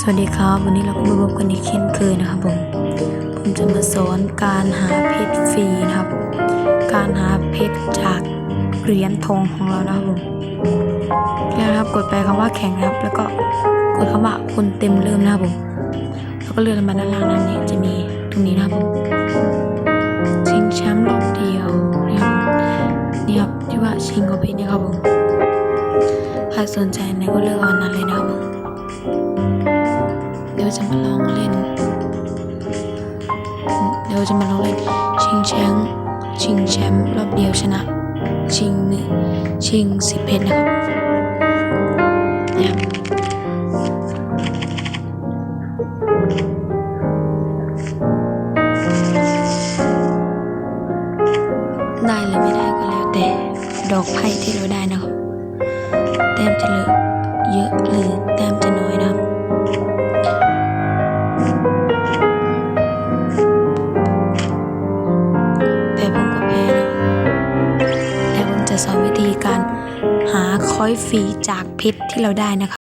สวัสดีครับ วันนี้เราก็มาพบกันอีกเช่นเคยนะครับผม ผมจะมาสอนการหาเพชรฟรีนะครับ การหาเพชรจากเหรียญทองของเรานะครับผมแล้วครับกดไปคำว่าแข่งนะครับ แล้วก็กดคำว่าคนเต็มเริ่มนะครับผม แล้วก็เลื่อนมาด้านล่างนั้นนี่จะมีตรงนี้นะครับผมชิงแชมป์รอบเดียวนี่ครับนี่ครับที่ว่าชิงกับเพชรนี่ครับผมใครสนใจไหนก็เลือกเอาอันนั้นเลยนะครับผม ยวจะมาลองเล่น เดี๋ยวจะมาลองเล่น ชิงแชมป์ชิงแชมป์รอบเดียวชนะ ชิงหนึ่งชิงสิบเพชรนะครับเนี่ยได้หรือไม่ได้ก็แล้วแต่ดอกไพ่ที่เราได้นะครับ แต้มจะเหลือเยอะหรือแต้ม สอนวิธีการหาคอยฟีจากเพชรที่เราได้นะคะ